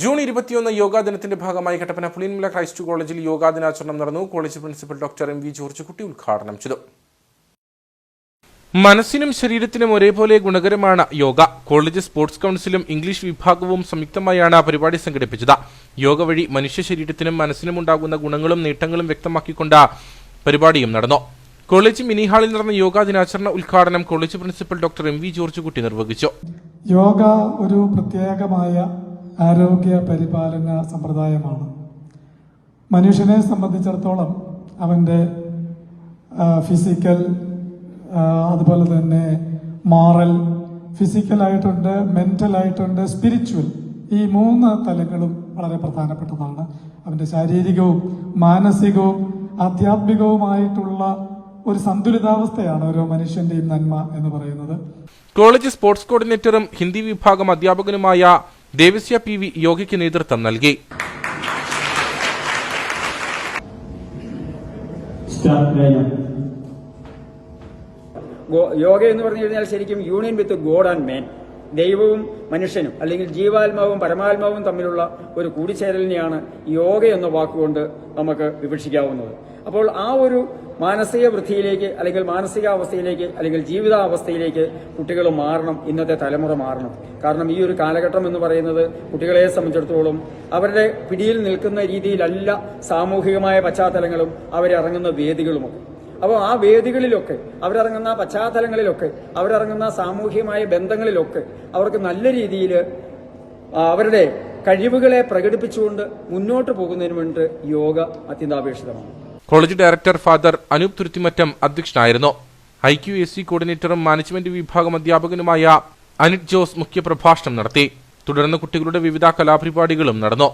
June ഇരുപത്തിയൊന്ന് യോഗാ ദിനത്തിന്റെ ഭാഗമായി കട്ടപ്പന പുളിയൻമല ക്രൈസ്റ്റ് കോളേജിൽ യോഗാ ദിനാചരണം നടന്നു. College principal doctor M V George Kutty ഉദ്ഘാടനം ചെയ്തു. മനസ്സിനും ശരീരത്തിനും ഒരേപോലെ ഗുണകരമാണ് യോഗ. കോളേജ് സ്പോർട്സ് കൗൺസിലും ഇംഗ്ലീഷ് വിഭാഗവും സംയുക്തമായാണ് പരിപാടി സംഘടിപ്പിച്ചത്. യോഗ വഴി മനുഷ്യ ശരീരത്തിനും മനസ്സിനും ഉണ്ടാകുന്ന ഗുണങ്ങളും നേട്ടങ്ങളും വ്യക്തമാക്കിക്കൊണ്ട് പരിപാടിയും നടന്നു. കോളേജ് മിനി ഹാളിൽ നടന്ന യോഗാ ദിനാചരണ ഉദ്ഘാടനം college principal doctor M V George Kutty നിർവഹിച്ചു. യോഗ ഒരു പ്രത്യേകമായ ആരോഗ്യ പരിപാലന സമ്പ്രദായമാണ്. മനുഷ്യനെ സംബന്ധിച്ചിടത്തോളം അവന്റെ ഫിസിക്കൽ അതുപോലെ തന്നെ മോറൽ ഫിസിക്കലായിട്ടുണ്ട് മെന്റലായിട്ടുണ്ട് സ്പിരിച്വൽ ഈ മൂന്ന് തലങ്ങളും വളരെ പ്രധാനപ്പെട്ടതാണ്. അവന്റെ ശാരീരികവും മാനസികവും ആധ്യാത്മികവുമായിട്ടുള്ള ഒരു സന്തുലിതാവസ്ഥയാണ് ഓരോ മനുഷ്യന്റെയും നന്മ എന്ന് പറയുന്നത്. കോളേജ് സ്പോർട്സ് കോർഡിനേറ്ററും ഹിന്ദി വിഭാഗം അധ്യാപകനുമായ ദേവസ്യ പി വി യോഗയ്ക്ക് നേതൃത്വം നൽകി. യോഗ എന്ന് പറഞ്ഞു കഴിഞ്ഞാൽ ശരിക്കും union with God and man. ദൈവവും മനുഷ്യനും അല്ലെങ്കിൽ ജീവാത്മാവും പരമാത്മാവും തമ്മിലുള്ള ഒരു കൂടിച്ചേരലിനെയാണ് യോഗ എന്ന വാക്കുകൊണ്ട് നമുക്ക് വിവക്ഷിക്കാവുന്നത്. അപ്പോൾ ആ ഒരു മാനസിക വൃത്തിയിലേക്ക് അല്ലെങ്കിൽ മാനസികാവസ്ഥയിലേക്ക് അല്ലെങ്കിൽ ജീവിതാവസ്ഥയിലേക്ക് കുട്ടികൾ മാറണം ഇന്നത്തെ തലമുറ മാറണം. കാരണം ഈ ഒരു കാലഘട്ടം എന്ന് പറയുന്നത് കുട്ടികളെ സംബന്ധിച്ചിടത്തോളം അവരുടെ പിടിയിൽ നിൽക്കുന്ന രീതിയിലല്ല സാമൂഹികമായ പശ്ചാത്തലങ്ങളും അവരിറങ്ങുന്ന വേദികളുമൊക്കെ. അപ്പോൾ ആ വേദികളിലൊക്കെ അവരിറങ്ങുന്ന പശ്ചാത്തലങ്ങളിലൊക്കെ അവരിറങ്ങുന്ന സാമൂഹ്യമായ ബന്ധങ്ങളിലൊക്കെ അവർക്ക് നല്ല രീതിയിൽ അവരുടെ കഴിവുകളെ പ്രകടിപ്പിച്ചുകൊണ്ട് മുന്നോട്ട് പോകുന്നതിന് വേണ്ടി യോഗ അത്യന്താപേക്ഷിതമാണ്. College director father Anoop Thuruthimattam അധ്യക്ഷനായിരുന്നു. ഐ ക്യു എസ് സി കോർഡിനേറ്ററും മാനേജ്മെന്റ് വിഭാഗം അധ്യാപകനുമായ അനിറ്റ് ജോസ് മുഖ്യപ്രഭാഷണം നടത്തി. തുടർന്ന് കുട്ടികളുടെ വിവിധ കലാപരിപാടികളും നടന്നു.